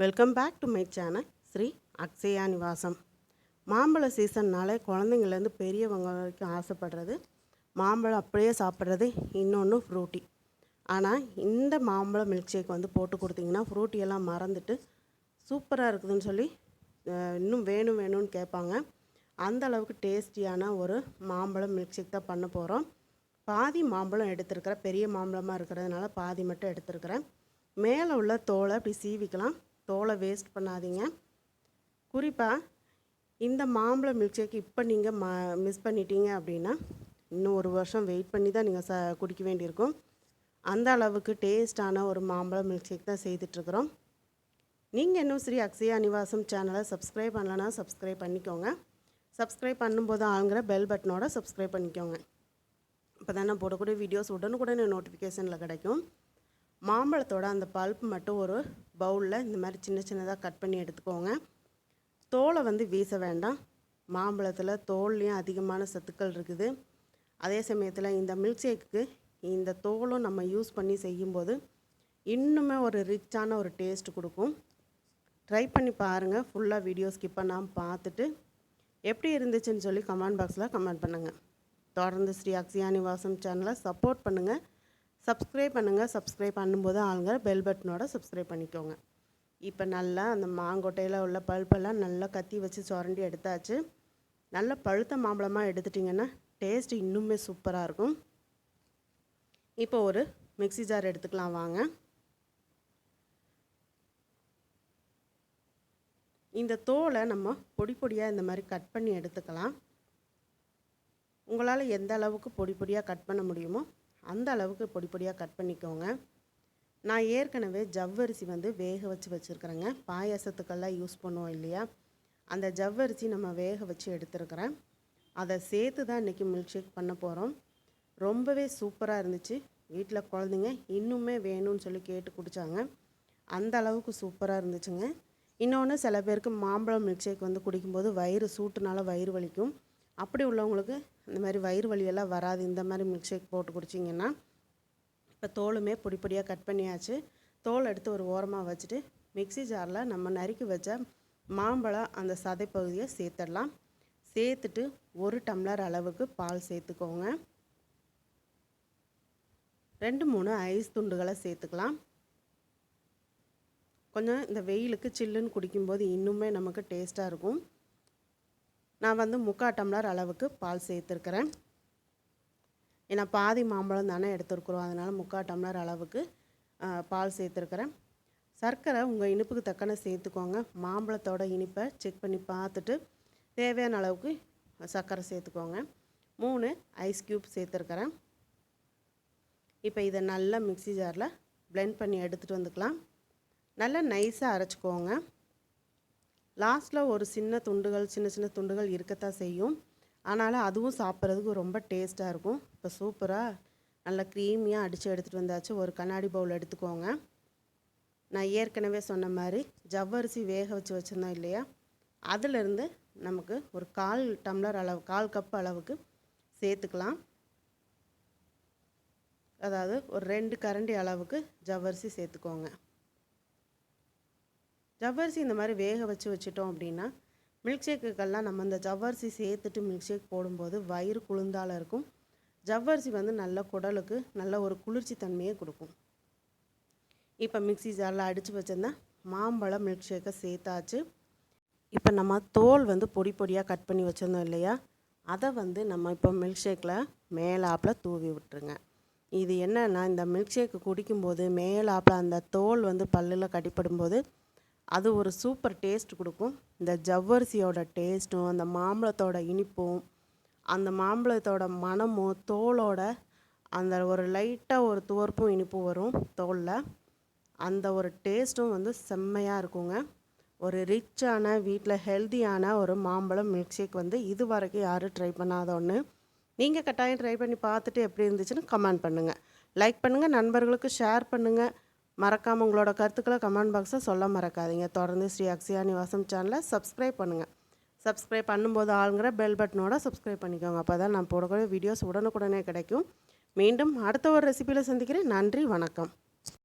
Welcome back to my channel Sri Akshaya Nivasam மாம்பழ சீசன்னாலே குழந்தைங்கள்லேருந்து பெரியவங்க வரைக்கும் ஆசைப்படுறது. மாம்பழம் அப்படியே சாப்பிட்றது இன்னொன்று ஃப்ரூட்டி ஆனால் இந்த மாம்பழம் மில்க் ஷேக் வந்து போட்டு கொடுத்தீங்கன்னா ஃப்ரூட்டியெல்லாம் மறந்துட்டு சூப்பராக இருக்குதுன்னு சொல்லி இன்னும் வேணும் வேணும்னு கேட்பாங்க. அந்த அளவுக்கு டேஸ்டியான ஒரு மாம்பழம் மில்க் ஷேக் தான் பண்ண போகிறோம் பாதி மாம்பழம் எடுத்துருக்கிறேன் பெரிய மாம்பழமாக இருக்கிறதுனால பாதி மட்டும் எடுத்துருக்கிறேன். மேலே உள்ள தோலை அப்படி சீவிக்கலாம். தோலை வேஸ்ட் பண்ணாதீங்க. குறிப்பாக இந்த மாம்பழம் மில்க் ஷேக் இப்போ நீங்கள் ம மிஸ் பண்ணிட்டீங்க அப்படின்னா இன்னும் ஒரு வருஷம் வெயிட் பண்ணி தான் நீங்கள் ச குடிக்க வேண்டியிருக்கும். அந்த அளவுக்கு டேஸ்டான ஒரு மாம்பழம் மில்க் ஷேக் தான் செய்துட்ருக்குறோம் நீங்கள் இன்னும் ஸ்ரீ அக்ஷயா நிவாசம் சேனலை சப்ஸ்கிரைப் பண்ணலன்னா சப்ஸ்கிரைப் பண்ணிக்கோங்க. சப்ஸ்கிரைப் பண்ணும்போது ஆளுங்கிற பெல் பட்டனோட சப்ஸ்கிரைப் பண்ணிக்கோங்க. இப்போ தான் நான் போடக்கூடிய வீடியோஸ் உடனுக்குடனே நோட்டிஃபிகேஷனில் கிடைக்கும். மாம்பழத்தோட அந்த பல்ப் மட்டும் ஒரு பவுலில் இந்த மாதிரி சின்ன சின்னதாக கட் பண்ணி எடுத்துக்கோங்க. தோலை வந்து வீச வேண்டாம். மாம்பழத்தில் தோல்லையும் அதிகமான சத்துக்கள் இருக்குது. அதே சமயத்தில் இந்த மில்க் ஷேக்குக்கு இந்த தோலும் நம்ம யூஸ் பண்ணி செய்யும்போது இன்னுமே ஒரு ரிச்சான ஒரு டேஸ்ட் கொடுக்கும். ட்ரை பண்ணி பாருங்கள் ஃபுல்லாக வீடியோ ஸ்கிப் பண்ணாமல் பார்த்துட்டு எப்படி இருந்துச்சுன்னு சொல்லி கமெண்ட் பாக்ஸில் கமெண்ட் பண்ணுங்கள் தொடர்ந்து ஸ்ரீ அக்ஷயா நிவாசம் சேனலை சப்போர்ட் பண்ணுங்கள் சப்ஸ்கிரைப் பண்ணுங்கள் சப்ஸ்கிரைப் பண்ணும்போது ஆளுங்க பெல் பட்டனோட சப்ஸ்கிரைப் பண்ணிக்கோங்க. இப்போ நல்லா அந்த மாங்கொட்டையில் உள்ள பல்பெல்லாம் நல்லா கத்தி வச்சு சுரண்டி எடுத்தாச்சு. நல்ல பழுத்த மாம்பழமாக எடுத்துட்டிங்கன்னா டேஸ்ட் இன்னுமே சூப்பராக இருக்கும். இப்போ ஒரு மிக்ஸி ஜார் எடுத்துக்கலாம் வாங்க. இந்த தோலை நம்ம பொடி பொடியாக இந்த மாதிரி கட் பண்ணி எடுத்துக்கலாம். உங்களால் எந்த அளவுக்கு பொடி பொடியாக கட் பண்ண முடியுமோ அந்த அளவுக்கு பொடி பொடியாக கட் பண்ணிக்கோங்க. நான் ஏற்கனவே ஜவ்வரிசி வந்து வேக வச்சு வச்சுருக்குறேங்க. பாயாசத்துக்கெல்லாம் யூஸ் பண்ணுவோம் இல்லையா? அந்த ஜவ்வரிசி நம்ம வேக வச்சு எடுத்துருக்கிறேன். அதை சேர்த்து தான் இன்றைக்கி மில்க் ஷேக் பண்ண போகிறோம் ரொம்பவே சூப்பராக இருந்துச்சு. வீட்டில் குழந்தைங்க இன்னுமே வேணும்னு சொல்லி கேட்டு குடித்தாங்க அந்த அளவுக்கு சூப்பராக இருந்துச்சுங்க. இன்னொன்று சில பேருக்கு மாம்பழம் மில்க் ஷேக் வந்து குடிக்கும்போது வயிறு சூட்டுனால வயிறு வலிக்கும். அப்படி உள்ளவங்களுக்கு இந்த மாதிரி வயிறு வலியெல்லாம் வராது. இந்த மாதிரி மில்க் ஷேக் போட்டு குடிச்சிங்கன்னா இப்போ தோலுமே பொடி பொடியாக கட் பண்ணியாச்சு. தோல் எடுத்து ஒரு ஓரமாக வச்சுட்டு மிக்ஸி ஜாரில் நம்ம நறுக்கி வச்ச மாம்பழம் அந்த சதை பகுதியை சேர்த்துடலாம். சேர்த்துட்டு ஒரு டம்ளர் அளவுக்கு பால் சேர்த்துக்கோங்க. ரெண்டு மூணு ஐஸ் துண்டுகளை சேர்த்துக்கலாம். கொஞ்சம் இந்த வெயிலுக்கு சில்லுன்னு குடிக்கும்போது இன்னுமே நமக்கு டேஸ்ட்டாக இருக்கும். நான் வந்து முக்கால் டம்ளர் அளவுக்கு பால் சேர்த்துருக்குறேன். ஏன்னா பாதி மாம்பழம் தானே எடுத்துருக்குறோம். அதனால் முக்கால் டம்ளர் அளவுக்கு பால் சேர்த்துருக்குறேன். சர்க்கரை உங்கள் இனிப்புக்கு தக்கன சேர்த்துக்கோங்க. மாம்பழத்தோட இனிப்பை செக் பண்ணி பார்த்துட்டு தேவையான அளவுக்கு சர்க்கரை சேர்த்துக்கோங்க. மூணு ஐஸ் க்யூப் சேர்த்துருக்குறேன். இப்போ இதை நல்லா மிக்ஸி ஜாரில் ப்ளெண்ட் பண்ணி எடுத்துகிட்டு வந்துக்கலாம். நல்லா நைஸாக அரைச்சிக்கோங்க. லாஸ்ட்டில் ஒரு சின்ன துண்டுகள் சின்ன சின்ன துண்டுகள் இருக்கத்தான் செய்யும். ஆனாலும் அதுவும் சாப்பிட்றதுக்கு ரொம்ப டேஸ்ட்டாக இருக்கும். இப்போ சூப்பராக நல்லா க்ரீமியாக அடித்து எடுத்துகிட்டு வந்தாச்சு. ஒரு கண்ணாடி பவுல் எடுத்துக்கோங்க. நான் ஏற்கனவே சொன்ன மாதிரி ஜவ்வரிசி வேக வச்சு வச்சுருந்தோம் இல்லையா? அதிலிருந்து நமக்கு ஒரு கால் டம்ளர் அளவு கால் கப் அளவுக்கு சேர்த்துக்கலாம். அதாவது ஒரு ரெண்டு கரண்டி அளவுக்கு ஜவ்வரிசி சேர்த்துக்கோங்க. ஜவ்வரிசி இந்த மாதிரி வேக வச்சு வச்சுட்டோம் அப்படின்னா மில்க் ஷேக்குக்கெல்லாம் நம்ம இந்த ஜவ்வரிசி சேர்த்துட்டு மில்க் ஷேக் போடும்போது வயிறு குளிர்ந்தால இருக்கும். ஜவ்வரிசி வந்து நல்ல குடலுக்கு நல்ல ஒரு குளிர்ச்சி தன்மையை கொடுக்கும். இப்போ மிக்ஸி ஜாரில் அடித்து வச்சிருந்தா மாம்பழம் மில்க் ஷேக்கை சேர்த்தாச்சு. இப்போ நம்ம தோல் வந்து பொடி பொடியாக கட் பண்ணி வச்சுருந்தோம் இல்லையா? அதை வந்து நம்ம இப்போ மில்க் ஷேக்கில் மேலாப்பில் தூவி விட்டுருங்க. இது என்னென்னா இந்த மில்க் ஷேக்கு குடிக்கும்போது மேலாப்பில் அந்த தோல் வந்து பல்லில் கடிப்படும்போது அது ஒரு சூப்பர் டேஸ்ட் கொடுக்கும். இந்த ஜவ்வரிசியோட டேஸ்ட்டும் அந்த மாம்பழத்தோட இனிப்பும் அந்த மாம்பழத்தோட மணமும் தோலோட அந்த ஒரு லைட்டாக ஒரு துவர்ப்பும் இனிப்பும் வரும் தோலில். அந்த ஒரு டேஸ்ட்டும் வந்து செம்மையாக இருக்குங்க. ஒரு ரிச்சான வீட்டில் ஹெல்த்தியான ஒரு மாம்பழம் மில்க் ஷேக் வந்து இது வரைக்கும் யாரும் ட்ரை பண்ணாத ஒன்று நீங்கள் கட்டாயம் ட்ரை பண்ணி பார்த்துட்டு எப்படி இருந்துச்சுன்னு கமெண்ட் பண்ணுங்கள் லைக் பண்ணுங்கள் நண்பர்களுக்கு ஷேர் பண்ணுங்கள் மறக்காமல் உங்களோட கருத்துக்களை கமெண்ட் பாக்ஸை சொல்ல மறக்காதீங்க. தொடர்ந்து ஸ்ரீ அக்ஷயா நிவாசம் சேனலை சப்ஸ்கிரைப் பண்ணுங்கள் சப்ஸ்கிரைப் பண்ணும்போது ஆளுங்கிற பெல் பட்டனோட சப்ஸ்கிரைப் பண்ணிக்கோங்க. அப்போ தான் நான் போடக்கூடிய வீடியோஸ் உடனுக்குடனே கிடைக்கும். மீண்டும் அடுத்த ஒரு ரெசிபியில் சந்திக்கிறேன். நன்றி வணக்கம்.